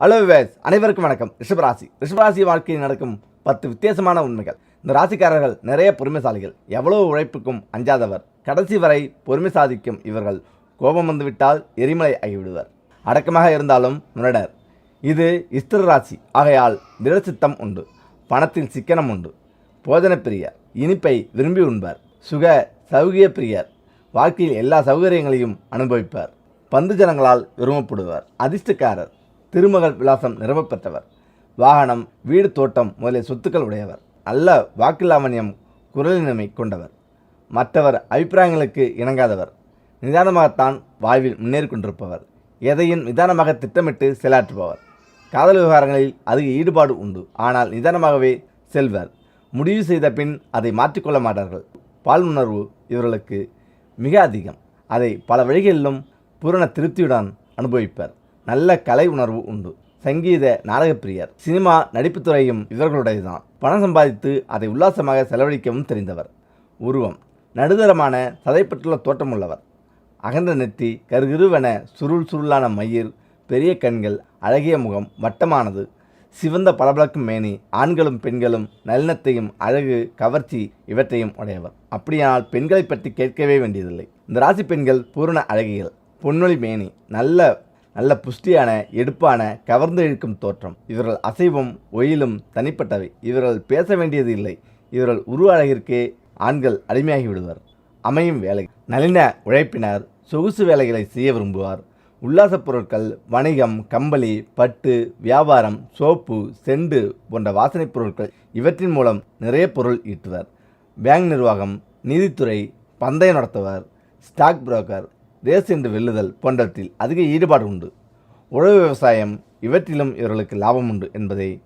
Hello wives அனைவருக்கும் வணக்கம். ரிஷபராசி. ரிஷபராசி வாழ்க்கையில் நடக்கும் பத்து வித்தியாசமான உண்மைகள். இந்த ராசிக்காரர்கள் நிறைய பொறுமைசாலிகள். எவ்வளவு உழைப்புக்கும் அஞ்சாதவர். கடைசி வரை பொறுமை சாதிக்கும் இவர்கள் கோபம் வந்துவிட்டால் எரிமலை ஆகிவிடுவர். அடக்கமாக இருந்தாலும் முரடர். இது இஸ்திர ராசி. ஆகையால் திடசித்தம் உண்டு. பணத்தில் சிக்கனம் உண்டு. போஜன பிரியர். இனிப்பை விரும்பி உண்பர். சுக சௌகிய பிரியர். வாழ்க்கையில் எல்லா சௌகரியங்களையும் அனுபவிப்பார். பந்து ஜனங்களால் விரும்பப்படுவார். அதிர்ஷ்டக்காரர். திருமகள் விலாசம் நிறுவப்பெற்றவர் வாகனம் வீடு தோட்டம் முதலிய சொத்துக்கள் உடையவர். நல்ல வாக்குலாவண்யம் குரலினமை கொண்டவர். மற்றவர் அபிப்பிராயங்களுக்கு இணங்காதவர். நிதானமாகத்தான் வாழ்வில் முன்னேறி கொண்டிருப்பவர். எதையும் நிதானமாக திட்டமிட்டு செயலாற்றுபவர். காதல் விவகாரங்களில் அதிக ஈடுபாடு உண்டு. ஆனால் நிதானமாகவே செல்வர். முடிவு செய்த பின் அதை மாற்றிக்கொள்ள மாட்டார்கள். பால் உணர்வு இவர்களுக்கு மிக அதிகம். அதை பல வழிகளிலும் பூரண திருப்தியுடன் அனுபவிப்பர். நல்ல கலை உணர்வு உண்டு. சங்கீத நாடகப்பிரியர் சினிமா நடிப்புத்துறையும் இவர்களுடையதுதான். பணம் சம்பாதித்து அதை உல்லாசமாக செலவழிக்கவும் தெரிந்தவர். உருவம். நடுதரமான சதைப்பட்டுள்ள தோற்றமுள்ளவர். அகன்ற நெத்தி கருகிருவென சுருள் சுருளான மயிர் பெரிய கண்கள் அழகிய முகம் வட்டமானது சிவந்த பளபளக்கும் மேனி ஆண்களும் பெண்களும் நளினத்தையும் அழகு கவர்ச்சி இவற்றையும் உடையவர். அப்படியானால் பெண்களை பற்றி கேட்கவே வேண்டியதில்லை. இந்த ராசி பெண்கள் பூரண அழகிகள். பொன்னொழி மேனி. நல்ல நல்ல புஷ்டியான எடுப்பான கவர்ந்து இழுக்கும் தோற்றம். இவர்கள் அசைவும் ஒயிலும் தனிப்பட்டவை. இவர்கள் பேச வேண்டியது இல்லை. இவர்கள் உருவ அழகிற்கே ஆண்கள் அடிமையாகி விடுவர். அமையும் வேலை. நளின உழைப்பினர் சொகுசு வேலைகளை செய்ய விரும்புவார். உல்லாசப் பொருட்கள் வணிகம் கம்பளி பட்டு வியாபாரம் சோப்பு செண்டு போன்ற வாசனைப் பொருட்கள் இவற்றின் மூலம் நிறைய பொருள் ஈட்டுவர். பேங்க் நிர்வாகம் நீதித்துறை பந்தயம் நடத்துவர் ஸ்டாக் புரோக்கர் ரேஸ் வெல்லுதல் போன்றவற்றில் அதிக ஈடுபாடு உண்டு உழவு விவசாயம் இவற்றிலும் இவர்களுக்கு லாபம் உண்டு என்பதை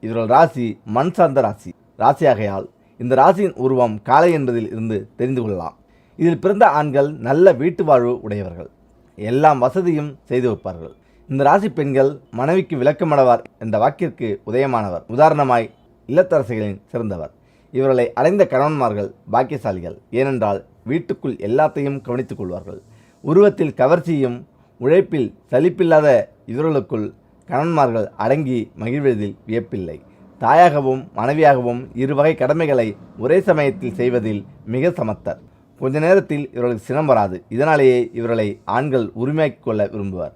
இவர்கள் ராசி மண் சார்ந்த ராசி. ராசியாகையால் இந்த ராசியின் உருவம் காளை என்பதில் இருந்து தெரிந்து கொள்ளலாம். இதில் பிறந்த ஆண்கள் நல்ல வீட்டு வாழ்வு உடையவர்கள். எல்லாம் வசதியும் செய்து வைப்பார்கள். இந்த ராசி பெண்கள் மனைவிக்கு விளக்கமடவார் என்ற வாக்கிற்கு உதயமானவர். உதாரணமாய் இல்லத்தரசிகளின் சிறந்தவர். இவர்களை அடைந்த கணவன்மார்கள் பாக்கியசாலிகள். ஏனென்றால் வீட்டுக்குள் எல்லாத்தையும் கவனித்துக் கொள்வார்கள். உருவத்தில் கவர்ச்சியும் உழைப்பில் சலிப்பில்லாத இவர்களுக்குள் கணவன்மார்கள் அடங்கி மகிழ்வதில் வியப்பில்லை. தாயாகவும் மனைவியாகவும் இருவகை கடமைகளை ஒரே சமயத்தில் செய்வதில் மிக சமத்தர். கொஞ்ச நேரத்தில் இவர்களுக்கு சினம் வராது. இதனாலேயே இவர்களை ஆண்கள் உரிமையாக்கிக் கொள்ள விரும்புவர்.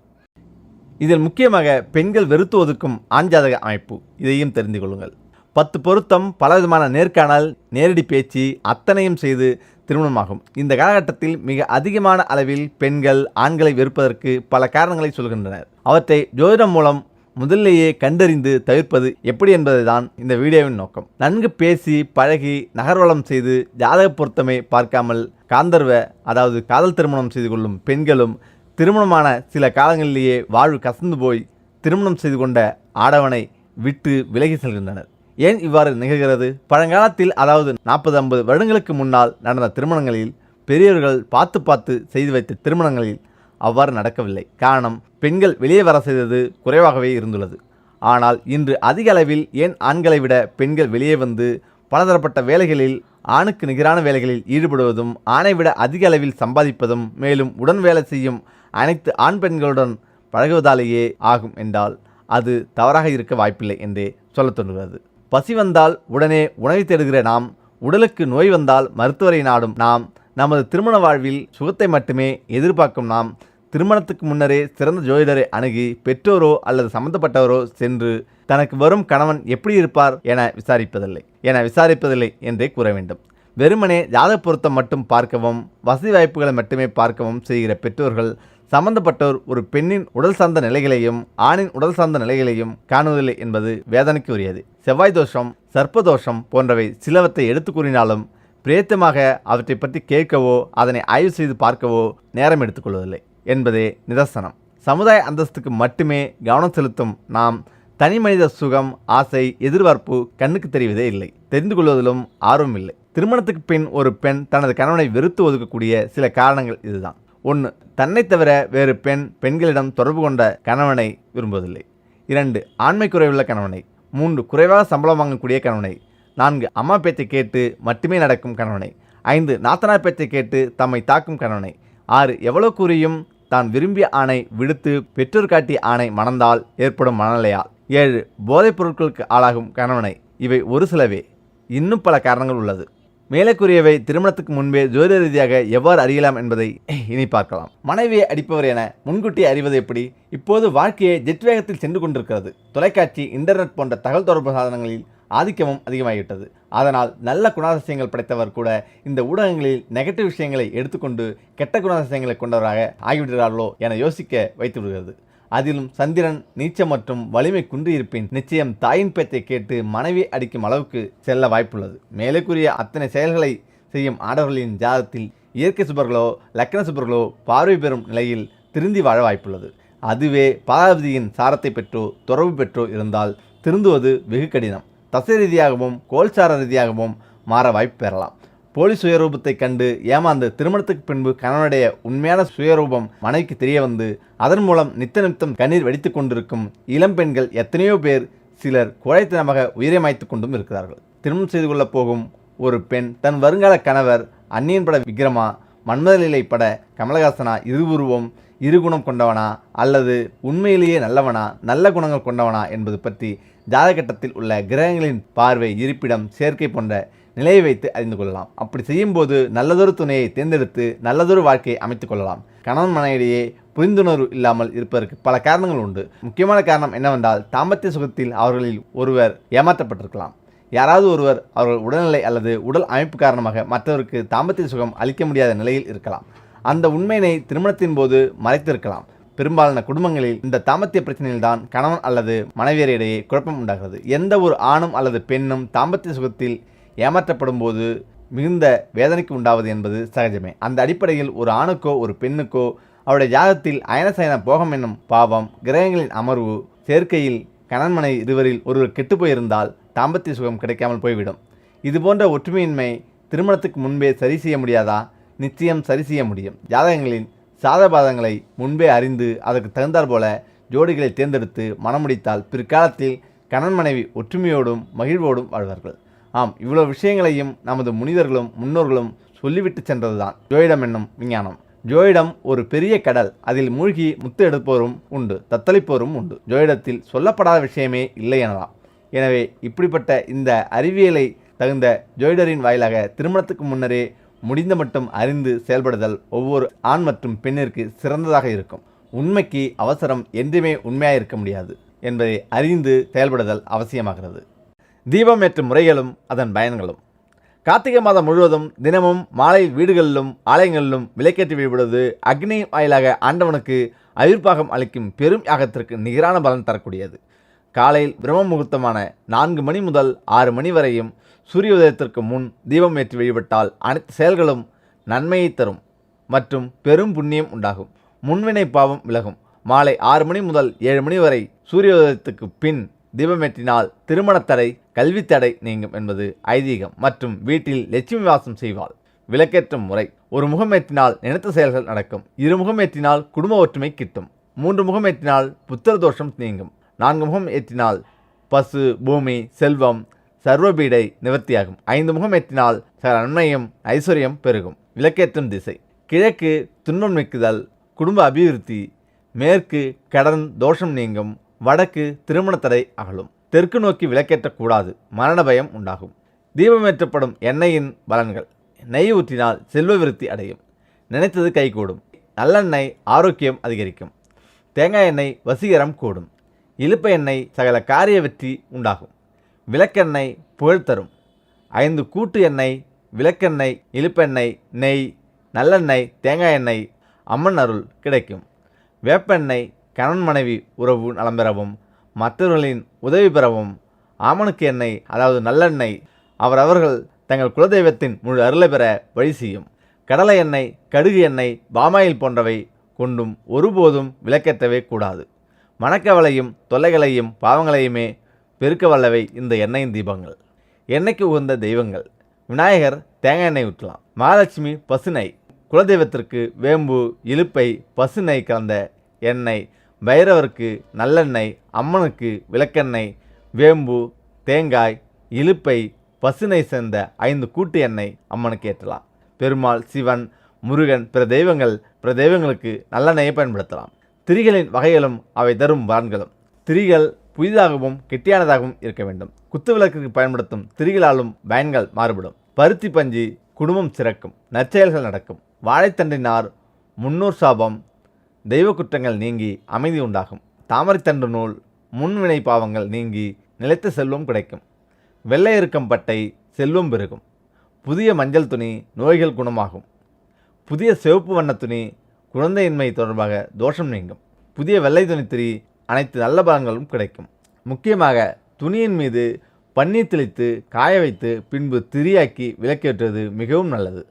இதில் முக்கியமாக பெண்கள் வெறுத்து ஒதுக்கும் ஆண்ஜாதக அமைப்பு. இதையும் தெரிந்து கொள்ளுங்கள். பத்து பொருத்தம் பலவிதமான நேர்காணல் நேரடி பேச்சு அத்தனையும் செய்து திருமணமாகும். இந்த காலகட்டத்தில் மிக அதிகமான அளவில் பெண்கள் ஆண்களை வெறுப்பதற்கு பல காரணங்களை சொல்கின்றனர். அவற்றை ஜோதிடம் மூலம் முதலிலேயே கண்டறிந்து தவிர்ப்பது எப்படி என்பதை தான் இந்த வீடியோவின் நோக்கம். நன்கு பேசி பழகி நகர்வலம் செய்து ஜாதக பொருத்தமை பார்க்காமல் காந்தர்வ அதாவது காதல் திருமணம் செய்து கொள்ளும் பெண்களும் திருமணமான சில காலங்களிலேயே வாழ்வு கசந்து போய் திருமணம் செய்து கொண்ட ஆடவனை விட்டு விலகி செல்கின்றனர். ஏன் இவ்வாறு நிகழ்கிறது? பழங்காலத்தில் அதாவது நாற்பது ஐம்பது வருடங்களுக்கு முன்னால் நடந்த திருமணங்களில் பெரியவர்கள் பார்த்து பார்த்து செய்து வைத்த திருமணங்களில் அவ்வாறு நடக்கவில்லை. காரணம் பெண்கள் வெளியே வர செய்தது குறைவாகவே இருந்துள்ளது. ஆனால் இன்று அதிக அளவில் ஏன் ஆண்களை விட பெண்கள் வெளியே வந்து பலதரப்பட்ட வேலைகளில் ஆணுக்கு நிகரான வேலைகளில் ஈடுபடுவதும் ஆணை விட அதிக அளவில் சம்பாதிப்பதும் மேலும் உடன் வேலை செய்யும் அனைத்து ஆண் பெண்களுடன் பழகுவதாலேயே ஆகும் என்றால் அது தவறாக இருக்க வாய்ப்பில்லை என்றே சொல்லத் தோன்றுகிறது. பசி வந்தால் உடனே உணவை தேடுகிற நாம் உடலுக்கு நோய் வந்தால் மருத்துவரை நாடும் நாம் நமது திருமண வாழ்வில் சுகத்தை மட்டுமே எதிர்பார்க்கும் நாம் திருமணத்துக்கு முன்னரே சிறந்த ஜோதிடரை அணுகி பெற்றோரோ அல்லது சம்பந்தப்பட்டவரோ சென்று தனக்கு வரும் கணவன் எப்படி இருப்பார் என விசாரிப்பதில்லை என விசாரிப்பதில்லை என்றே கூற வேண்டும். வெறுமனே ஜாத பொருத்தம் மட்டும் பார்க்கவும் வசதி வாய்ப்புகளை மட்டுமே பார்க்கவும் செய்கிற பெற்றோர்கள் சம்பந்தப்பட்டோர் ஒரு பெண்ணின் உடல் சார்ந்த நிலைகளையும் ஆணின் உடல் சார்ந்த நிலைகளையும் காணுவதில்லை என்பது வேதனைக்கு உரியது செவ்வாய் தோஷம் சர்ப்பதோஷம் போன்றவை சிலவற்றை எடுத்து கூறினாலும் பிரேத்தமாக அவற்றை பற்றி கேட்கவோ அதனை ஆய்வு செய்து பார்க்கவோ நேரம் எடுத்துக்கொள்வதில்லை என்பதே நிதர்சனம். சமுதாய அந்தஸ்துக்கு மட்டுமே கவனம் செலுத்தும் நாம் தனி மனித சுகம் ஆசை எதிர்பார்ப்பு கண்ணுக்கு தெரிவதே இல்லை. தெரிந்து கொள்வதிலும் ஆர்வம் இல்லை. திருமணத்துக்கு பின் ஒரு பெண் தனது கணவனை வெறுத்து ஒதுக்கக்கூடிய சில காரணங்கள் இதுதான். ஒன்று தன்னை தவிர வேறு பெண் பெண்களிடம் தொடர்பு கொண்ட கணவனை விரும்புவதில்லை. இரண்டு ஆண்மை குறைவுள்ள கணவனை. மூன்று குறைவாக சம்பளம் வாங்கக்கூடிய கணவனை. நான்கு அம்மா பேச்சை கேட்டு மட்டுமே நடக்கும் கணவனை. ஐந்து நாத்தனார் பேச்சை கேட்டு தம்மை தாக்கும் கணவனை. ஆறு எவ்வளோ கூறியும் தான் விரும்பிய ஆணை விடுத்து பெற்றோர் காட்டிய ஆணை மணந்தால் ஏற்படும் மனநிலையால். ஏழு போதைப் பொருட்களுக்கு ஆளாகும் கணவனை. இவை ஒரு சிலவே. இன்னும் பல காரணங்கள் உள்ளது. மேலே கூறியவை திருமணத்துக்கு முன்பே ஜோதிட ரீதியாக எவ்வாறு அறியலாம் என்பதை இனி பார்க்கலாம். மனைவியை அடிப்பவர் என முன்கூட்டி அறிவது எப்படி? இப்போது வாழ்க்கையை ஜெட் வேகத்தில் சென்று கொண்டிருக்கிறது. தொலைக்காட்சி இன்டர்நெட் போன்ற தகவல் தொடர்பு சாதனங்களில் ஆதிக்கமும் அதிகமாகிவிட்டது. அதனால் நல்ல குணாதிசயங்கள் படைத்தவர் கூட இந்த ஊடகங்களில் நெகட்டிவ் விஷயங்களை எடுத்துக்கொண்டு கெட்ட குணாதிசயங்களை கொண்டவராக ஆகிவிடுகிறார்களோ என யோசிக்க வைத்து விடுகிறது அதிலும் சந்திரன் நீச்சம் மற்றும் வலிமை குன்றியிருப்பின் நிச்சயம் தாயின் பேச்சை கேட்டு மனைவி அடிக்கும் அளவுக்கு செல்ல வாய்ப்புள்ளது. மேலே கூறிய அத்தனை செயல்களை செய்யும் ஆடவர்களின் ஜாதத்தில் இயற்கை சுபர்களோ லக்கண சுபர்களோ பார்வை பெறும் நிலையில் திருந்தி வாழ வாய்ப்புள்ளது. அதுவே பாலாபதியின் சாரத்தை பெற்றோ துறவு பெற்றோ இருந்தால் திருந்துவது வெகு கடினம். தசை ரீதியாகவும் கோல்சார ரீதியாகவும் மாற வாய்ப்பு பெறலாம். போலி சுயரூபத்தை கண்டு ஏமாந்து திருமணத்துக்கு பின்பு கணவனுடைய உண்மையான சுயரூபம் மனைவிக்கு தெரிய வந்து அதன் மூலம் நித்த நித்தம் கண்ணீர் வெடித்து கொண்டிருக்கும் இளம் பெண்கள் எத்தனையோ பேர் சிலர் குழைத்தனமாக உயிரை மாய்த்து கொண்டும் இருக்கிறார்கள். திருமணம் செய்து கொள்ளப் போகும் ஒரு பெண் தன் வருங்கால கணவர் அந்நியன் பட விக்ரமா மன்மதலிலை பட கமலஹாசனா இருவுருவம் இருகுணம் கொண்டவனா அல்லது உண்மையிலேயே நல்லவனா நல்ல குணங்கள் கொண்டவனா என்பது பற்றி ஜாதகட்டத்தில் உள்ள கிரகங்களின் பார்வை இருப்பிடம் சேர்க்கை போன்ற நிலையை வைத்து அறிந்து கொள்ளலாம். அப்படி செய்யும்போது நல்லதொரு துணையை தேர்ந்தெடுத்து நல்லதொரு வாழ்க்கையை அமைத்துக் கொள்ளலாம். கணவன் மனைவிடையே புரிந்துணர்வு இல்லாமல் இருப்பதற்கு பல காரணங்கள் உண்டு. முக்கியமான காரணம் என்னவென்றால் தாம்பத்திய சுகத்தில் அவர்களில் ஒருவர் ஏமாற்றப்பட்டிருக்கலாம். யாராவது ஒருவர் அவர்கள் உடல்நிலை அல்லது உடல் அமைப்பு காரணமாக மற்றவருக்கு தாம்பத்திய சுகம் அளிக்க முடியாத நிலையில் இருக்கலாம். அந்த உண்மையினை திருமணத்தின் போது மறைத்திருக்கலாம். பெரும்பாலான குடும்பங்களில் இந்த தாம்பத்திய பிரச்சனையில்தான் கணவன் அல்லது மனைவியரிடையே குழப்பம் உண்டாகிறது. எந்த ஒரு ஆணும் அல்லது பெண்ணும் தாம்பத்திய சுகத்தில் ஏமாற்றப்படும் போது மிகுந்த வேதனைக்கு உண்டாவது என்பது சகஜமே. அந்த அடிப்படையில் ஒரு ஆணுக்கோ ஒரு பெண்ணுக்கோ அவருடைய ஜாதத்தில் அயனசயன போகம் என்னும் பாவம் கிரகங்களின் அமர்வு சேர்க்கையில் கணன்மனை இருவரில் ஒருவர் கெட்டுப்போயிருந்தால் தாம்பத்திய சுகம் கிடைக்காமல் போய்விடும். இதுபோன்ற ஒற்றுமையின்மை திருமணத்துக்கு முன்பே சரி செய்ய முடியாதா? நிச்சயம் சரி செய்ய முடியும். ஜாதகங்களின் சாதபாதங்களை முன்பே அறிந்து அதற்கு தகுந்தாற் போல ஜோடிகளை தேர்ந்தெடுத்து மனமுடித்தால் பிற்காலத்தில் கணன் மனைவி ஒற்றுமையோடும் மகிழ்வோடும் வாழ்வார்கள். ஆம் இவ்வளவு விஷயங்களையும் நமது முனிதர்களும் முன்னோர்களும் சொல்லிவிட்டு சென்றதுதான். ஜோயிடம் என்னும் விஞ்ஞானம். ஜோயிடம் ஒரு பெரிய கடல் அதில் மூழ்கி முத்து எடுப்போரும் உண்டு தத்தளிப்போரும் உண்டு. ஜோயிடத்தில் சொல்லப்படாத விஷயமே இல்லை எனலாம். எனவே இப்படிப்பட்ட இந்த அறிவியலை தகுந்த ஜோயிடரின் வாயிலாக திருமணத்துக்கு முன்னரே முடிந்த மட்டும் அறிந்து செயல்படுதல் ஒவ்வொரு ஆண் மற்றும் பெண்ணிற்கு சிறந்ததாக இருக்கும். உண்மைக்கு அவசரம் என்றுமே உண்மையாக இருக்க முடியாது என்பதை அறிந்து செயல்படுதல் அவசியமாகிறது. தீபம் ஏற்றும் முறைகளும் அதன் பயன்களும். கார்த்திகை மாதம் முழுவதும் தினமும் மாலை வீடுகளிலும் ஆலயங்களிலும் விலைக்கேற்றி வழிபடுவது அக்னி வாயிலாக ஆண்டவனுக்கு அவிர்ப்பாகம் அளிக்கும் பெரும் யாகத்திற்கு நிகரான பலன் தரக்கூடியது. காலையில் பிரம்ம முகூர்த்தமான நான்கு மணி முதல் ஆறு மணி வரையும் சூரிய உதயத்திற்கு முன் தீபம் ஏற்றி வழிபட்டால் அனைத்து செயல்களும் நன்மையை தரும் மற்றும் பெரும் புண்ணியம் உண்டாகும். முன்வினை பாவம் விலகும். மாலை ஆறு மணி முதல் ஏழு மணி வரை சூரிய உதயத்துக்கு பின் தீபமேற்றினால் திருமணத்தடை கல்வித்தடை நீங்கும் என்பது ஐதீகம். மற்றும் வீட்டில் லட்சுமி வாசம் செய்வாள். விளக்கேற்றும் முறை. ஒரு முகமேற்றினால் நினைத்த செயல்கள் நடக்கும். இரு முகமேற்றினால் குடும்ப ஒற்றுமை கிட்டும். மூன்று முகமேற்றினால் புத்திர தோஷம் நீங்கும். நான்கு முகம் ஏற்றினால் பசு பூமி செல்வம் சர்வபீடை நிவர்த்தியாகும். ஐந்து முகம் ஏற்றினால் சகல நன்மையும் ஐஸ்வர்யம் பெருகும். விளக்கேற்றும் திசை. கிழக்கு துன்பம் நீக்குதல் குடும்ப அபிவிருத்தி மேற்கு கடன் தோஷம் நீங்கும். வடக்கு திருமணத்தடை அகலும். தெற்கு நோக்கி விளக்கேற்றக்கூடாது. மரண பயம் உண்டாகும். தீபமேற்றப்படும் எண்ணெயின் பலன்கள். நெய் ஊற்றினால் செல்வ விருத்தி அடையும். நினைத்தது கைகூடும். நல்லெண்ணெய் ஆரோக்கியம் அதிகரிக்கும். தேங்காய் எண்ணெய் வசீகரம் கூடும். இழுப்ப எண்ணெய் சகல காரிய வெற்றி உண்டாகும். விளக்கெண்ணெய் புகழ் தரும். ஐந்து கூட்டு எண்ணெய் விளக்கெண்ணெய் இழுப்பெண்ணெய் நெய் நல்லெண்ணெய் தேங்காய் எண்ணெய் அம்மன் அருள் கிடைக்கும். வேப்பெண்ணெய் கணவன் மனைவி உறவு நலம் பெறவும் மற்றவர்களின் உதவி பெறவும் ஆமனுக்கு எண்ணெய் அதாவது நல்லெண்ணெய் அவரவர்கள் தங்கள் குலதெய்வத்தின் முழு அருளை பெற வழி செய்யும். கடலை எண்ணெய் கடுகு எண்ணெய் பாமாயில் போன்றவை கொண்டும் ஒருபோதும் விளக்கத்தவே கூடாது. மணக்கவலையும் தொல்லைகளையும் பாவங்களையுமே பெருக்க வல்லவை இந்த எண்ணெயின் தீபங்கள். எண்ணெய்க்கு உகந்த தெய்வங்கள். விநாயகர் தேங்காய் எண்ணெய் ஊற்றலாம். மகாலட்சுமி பசுனை குலதெய்வத்திற்கு வேம்பு இலுப்பை பசுனை கலந்த எண்ணெய் பைரவருக்கு நல்லெண்ணெய் அம்மனுக்கு விளக்கெண்ணெய் வேம்பு தேங்காய் இலுப்பை பசுனை சேர்ந்த ஐந்து கூட்டு எண்ணெய் அம்மனுக்கு ஏற்றலாம். பெருமாள் சிவன் முருகன் பிற தெய்வங்கள் பிற தெய்வங்களுக்கு நல்லெண்ணெயை பயன்படுத்தலாம். திரிகளின் வகைகளும் அவை தரும் பலன்களும் திரிகள் புதிதாகவும் கெட்டியானதாகவும் இருக்க வேண்டும். குத்து விளக்குக்கு பயன்படுத்தும் திரிகளாலும் பயன்கள் மாறுபடும். பருத்தி பஞ்சு குடும்பம் சிறக்கும். நற்செயல்கள் நடக்கும். வாழைத்தண்டினார் முன்னூர் சாபம் தெய்வ குற்றங்கள் நீங்கி அமைதி உண்டாகும். தாமரைத்தண்டு நூல் முன்வினை பாவங்கள் நீங்கி நிலைத்த செல்வம் கிடைக்கும். வெள்ளை இறுக்கம் பட்டை செல்வம் பெருகும். புதிய மஞ்சள் துணி நோய்கள் குணமாகும். புதிய சிவப்பு வண்ண துணி குழந்தையின்மை தொடர்பாக தோஷம் நீங்கும். புதிய வெள்ளை துணி திரி அனைத்து நல்ல பலன்களும் கிடைக்கும். முக்கியமாக துணியின் மீது பன்னீர் தெளித்து காய வைத்து பின்பு திரியாக்கி விளக்கேற்றுவது மிகவும் நல்லது.